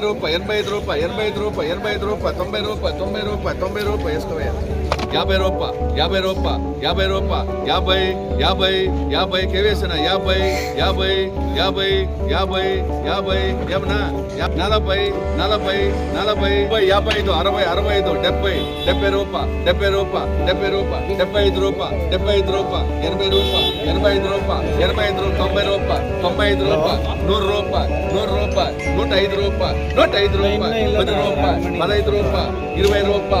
రూపాయి ఎనభై ఐదు రూపాయి ఎనభై ఐదు రూపాయి ఎనభై ఐదు రూపాయి తొంభై రూపాయి తొంభై రూపాయి తొంభై రూపాయి వేసుకోవయ్యా యాభై రూప యాభై రూప యాభై రూప యాభై యాభై యాభై కేవేసిన యాభై యాభై యాభై యాభై యాభై ఏమన్నా? నలభై నలభై నలభై యాభై ఐదు అరవై అరవై ఐదు డెబ్బై డెబ్బై రూప డెబ్బై రూప డెబ్బై రూప డెబ్బై ఐదు రూప డెబ్బై ఐదు రూప ఎనభై రూప ఎనభై ఐదు రూప ఎనభై ఐదు రూప తొంభై రూప తొంభై ఐదు రూప నూరు రూప నూరు రూప నూట ఐదు రూప నూట ఐదు రూప పది రూప పదహైదు రూప ఇరవై రూప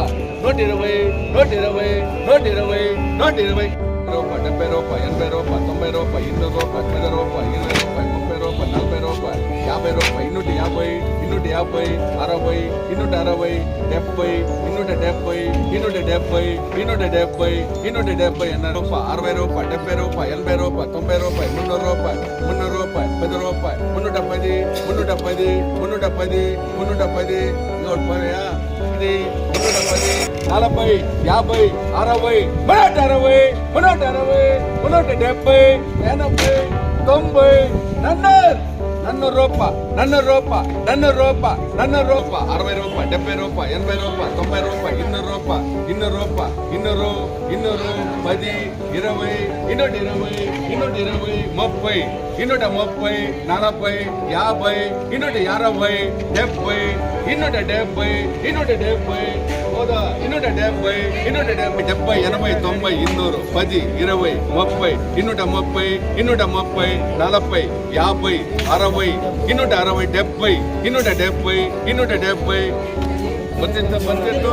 నూట ఇరవై నూట ఇరవై నూట ఇరవై నూట ఇరవై రూపాయి డెబ్బై రూపాయి ఎనభై రూపాయి తొంభై రూపాయి ఇన్నూరు రూపాయి పది రూపాయి ఇరవై రూపాయి ముప్పై రూపాయి నలభై రూపాయి యాభై రూపాయి ఇన్నూట యాభై ఇన్నూట యాభై అరవై ఇన్నూట అరవై డెబ్బై ఇన్నూట డెబ్బై ఇన్నూట డెబ్బై ఇన్నూట డెబ్బై ఇన్నూట డెబ్బై ఎన్న రూపాయి అరవై రూపాయి డెబ్బై రూపాయి ఎనభై రూపాయి తొంభై రూపాయి మున్నూరు రూపాయి మున్నూరు రూపాయి పది రూపాయి మున్నూట పది మున్నూట పది మున్నూట పది మున్నూట పది. ఇంకోటి పదియా ఇది నలభై యాభై అరవై మున్నూట అరవై మున్నూట అరవై మున్నూట డెబ్బై ఎనభై తొంభై నన్ను నన్ను రూప నన్ను రూప నన్ను రూప నన్ను రూప అరవై రూపాయ డెబ్బై రూపాయ ఎనభై రూపాయ తొంభై రూపాయ ఇన్నూరు రూపాయ ఇన్నూరు రూపాయ ఇన్నూరు ఇన్నూరు పది ఇరవై ఇన్నూట ఇరవై ఇన్నూట ఇరవై ముప్పై ఇన్నూట ముప్పై నలభై యాభై ఇన్నూట అరవై డెబ్బై ఇన్నూట డెబ్బై ఇన్నూట డెబ్బై హోదా. ఇన్నూట డెబ్బై ఇన్నూట డెబ్బై డెబ్బై ఎనభై తొంభై ఇన్నూరు పది ఇరవై ముప్పై ఇన్నూట ముప్పై ఇన్నూట ముప్పై నలభై యాభై అరవై ఇన్నూట అరవై డెబ్బై ఇన్నూట డెబ్బై ఇన్నూట డెబ్బై బడ్జెట్ బడ్జెట్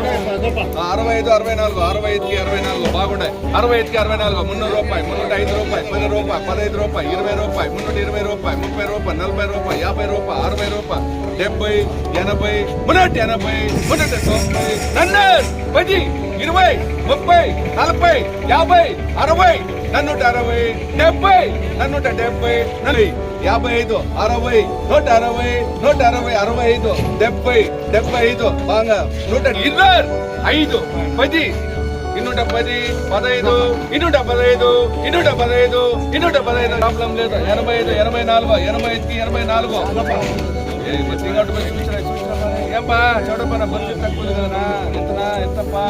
అరవై ఐదు అరవై నాలుగు అరవై ఐదుకి అరవై నాలుగు బాగుండే. అరవై ఐదుకి అరవై నాలుగు మున్నూరు రూపాయి మున్నూట ఐదు రూపాయి పది రూపాయి పదహైదు రూపాయి ఇరవై రూపాయి మున్నూట ఇరవై రూపాయి ముప్పై రూపాయి నలభై రూపాయి యాభై రూపాయి అరవై రూపాయి డెబ్బై ఎనభై మున్నూట ఎనభై మున్నూట తొంభై నన్ను పది ఇరవై ముప్పై నలభై యాభై అరవై నన్నూట అరవై డెబ్బై నన్నూట డెబ్బై నలభై. యాభై ఐదు అరవై నూట అరవై నూట అరవై అరవై ఐదు డెబ్బై డెబ్బై ఐదు బాగా నూట ఇరవై ఐదు పది ఇన్నూట పది పదహైదు ఇన్నూట పదహైదు ఇన్నూట పదహైదు ఇన్నూట పదహైదు. ప్రాబ్లం లేదు. ఎనభై ఐదు ఎనభై నాలుగు ఎనభై ఐదుకి ఎనభై నాలుగు. ఏ, మరి సింగౌట్ ఏంపా చూడపా బడ్జెట్ తక్కువ కదనా ఎంతనా ఎంతప్పా?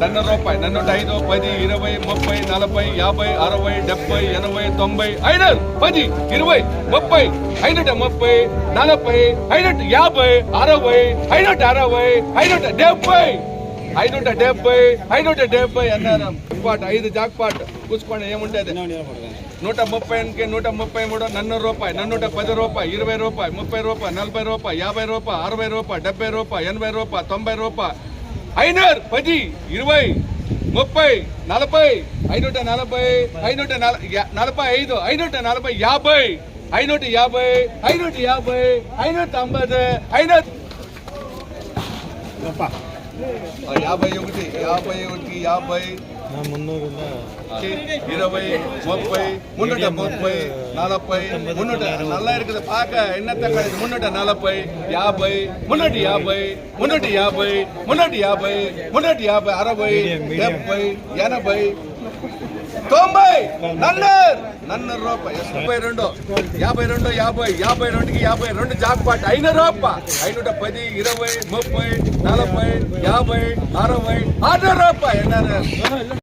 నన్ను రూపాయి నన్ను ఐదు పది ఇరవై ముప్పై నలభై యాభై అరవై డెబ్బై ఎనభై తొంభై ఐదు పది ఇరవై ముప్పై ఐదు ముప్పై నలభై ఐదు యాభై అరవై ఐదు అరవై ఐదు డెబ్బై ఐదు డెబ్బై ఐదు డెబ్బై అన్నారు. జాక్పాట్ ఐదు జాక్పాట్. కూర్చుకోండి ఏముంటుంది? నూట ముప్పై ఎనిమిది నూట ముప్పై మూడు నన్ను రూపాయి నన్నూట పది రూపాయి ఇరవై రూపాయి ముప్పై రూపాయి నలభై రూపాయి యాభై రూపాయి అరవై రూపాయి డెబ్బై రూపాయి ఎనభై రూపాయి తొంభై రూపాయి ఐనూరు పది ఇరవై ముప్పై నలభై ఐనూట నలభై ఐనూట నల- యా- నలభై ఐదు ఐనూట నలభై యాభై ఐనూట యాభై ఐనూట యాభై ఐనూట తొంభై ఐనూట ఆ, యాభై ఒకటి యాభై ఒకటి యాభై ఇరవై ముప్పై మున్నూట ముప్పై నలభై మున్నూట నల్ల இருக்குது பார்க்க என்னத்த கிடையாது முன்னூட்ட நலப்பை யாபை முன்னூற்றி யாபை முன்னூற்றி யாபை முன்னூற்றி யாபை முன்னூற்றி யாபை అరవై డెబ్బై ఎనభై తొంభై నన్నర్ నన్నర్ రూప. ముప్పై రెండు యాభై రెండు యాభై యాభై రెండుకి యాభై రెండు జాక్ పాట్ అయిన రూప. ఐనూట పది ఇరవై ముప్పై నలభై యాభై అరవై ఆరు రూప. ఎన్ఆర్ఎస్.